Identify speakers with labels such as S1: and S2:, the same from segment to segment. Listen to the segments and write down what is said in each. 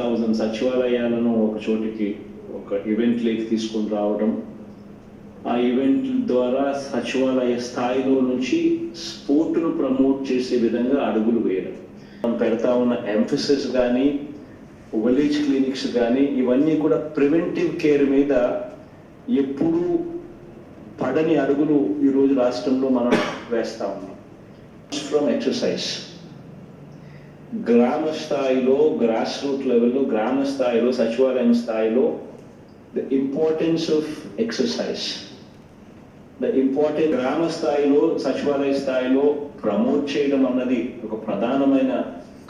S1: Thousand సచివాలయాలను ఒక చోటికి ఒక ఈవెంట్ లేకి తీసుకొని రావడం. ఆ ఈవెంట్ ద్వారా సచివాలయ స్థాయిలో నుంచి స్పోర్ట్ను ప్రమోట్ చేసే విధంగా అడుగులు వేయడం. మనం పెడతా ఉన్న ఎంఫసిస్ కానీ విలేజ్ క్లినిక్స్ కానీ ఇవన్నీ కూడా ప్రివెంటివ్ కేర్ మీద ఎప్పుడూ పడని అడుగులు ఈరోజు రాష్ట్రంలో మనం వేస్తా ఉన్నాం. ఫ్రమ్ ఎక్సర్సైజ్ గ్రామ స్థాయిలో గ్రాస్ రూట్ లెవెల్లో గ్రామ స్థాయిలో సచివాలయం స్థాయిలో the importance of exercise the important గ్రామ స్థాయిలో సచివాలయ స్థాయిలో ప్రమోట్ చేయడం అన్నది ఒక ప్రధానమైన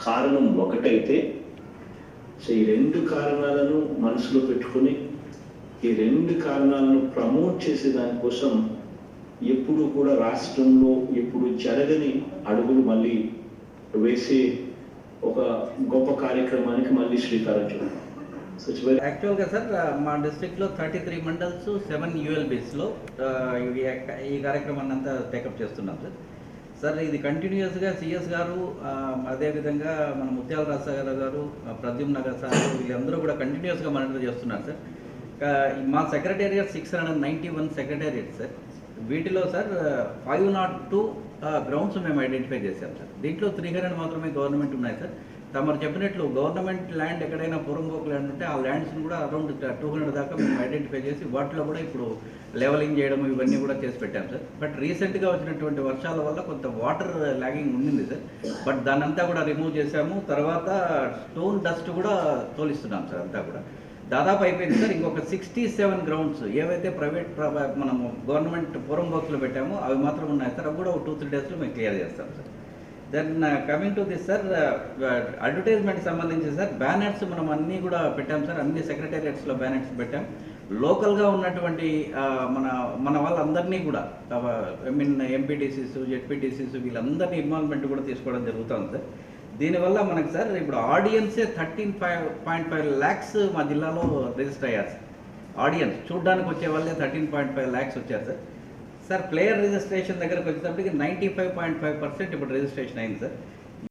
S1: కారణం ఒకటైతే సో ఈ రెండు కారణాలను మనసులో పెట్టుకొని ఈ రెండు కారణాలను ప్రమోట్ చేసే దానికోసం ఎప్పుడు కూడా రాష్ట్రంలో ఎప్పుడు జరగని అడుగులు మళ్ళీ వేసే ఒక గొప్ప కార్యక్రమానికి మళ్ళీ శ్రీకారం చుట్టాం.
S2: యాక్చువల్గా సార్ మా డిస్ట్రిక్ట్లో థర్టీ త్రీ మండల్స్ సెవెన్ యూఎల్బీస్లో ఇవి ఈ కార్యక్రమాన్ని అంతా టేకప్ చేస్తున్నాం సార్. సార్ ఇది కంటిన్యూస్గా సిఎస్ గారు అదేవిధంగా మన ముత్యాల రాజసాగర్ గారు ప్రద్యుమ్న సార్ వీళ్ళందరూ కూడా కంటిన్యూస్గా మానిటర్ చేస్తున్నారు సార్. మా secretariat six hundred ninety one secretariat sir. వీటిలో sir five nought two grounds మేము ఐడెంటిఫై చేశాం సార్. దీంట్లో త్రీ హండ్రెడ్ మాత్రమే గవర్నమెంట్ ఉన్నాయి సార్. తమరు చెప్పినట్లు గవర్నమెంట్ ల్యాండ్ ఎక్కడైనా పురంబోక్ ల్యాండ్ ఉంటే ఆ ల్యాండ్స్ని కూడా అరౌండ్ టూ హండ్రెడ్ దాకా మేము ఐడెంటిఫై చేసి వాటిలో కూడా ఇప్పుడు లెవలింగ్ చేయడం ఇవన్నీ కూడా చేసి పెట్టాం సార్. బట్ రీసెంట్గా వచ్చినటువంటి వర్షాల వల్ల కొంత వాటర్ లాగింగ్ ఉండింది సార్. బట్ దానంతా కూడా రిమూవ్ చేశాము. తర్వాత స్టోన్ డస్ట్ కూడా తోలిస్తున్నాం సార్ అంతా కూడా. దాదాపు అయిపోయింది సార్. ఇంకొక సిక్స్టీ సెవెన్ గ్రౌండ్స్ ఏవైతే ప్రైవేట్ మనము గవర్నమెంట్ పూరం బాక్స్లో పెట్టామో అవి మాత్రం ఉన్నాయి సార్. అవి కూడా ఒక టూ త్రీ డేస్లో మేము క్లియర్ చేస్తాం sir. Then coming to this sir advertisement సంబంధించి సార్ బ్యానర్స్ మనం అన్నీ కూడా పెట్టాం సార్. అన్ని సెక్రటేరియట్స్లో బ్యానర్స్ పెట్టాం. లోకల్గా ఉన్నటువంటి మన మన వాళ్ళందరినీ కూడా ఐ మీన్ ఎంపీటీసీస్ జెడ్పీటీసీస్ వీళ్ళందరినీ ఇన్వాల్వ్మెంట్ కూడా తీసుకోవడం జరుగుతుంది సార్. దీనివల్ల మనకి సార్ ఇప్పుడు ఆడియన్సే thirteen five point five lakhs మా జిల్లాలో రిజిస్టర్ అయ్యారు సార్. ఆడియన్స్ చూడడానికి వచ్చే వాళ్ళే థర్టీన్ పాయింట్ ఫైవ్ ల్యాక్స్ వచ్చారు సార్. సార్ ప్లేయర్ రిజిస్ట్రేషన్ దగ్గరకు వచ్చేటప్పటికి ninety five point five percent ఇప్పుడు రిజిస్ట్రేషన్ అయింది సార్.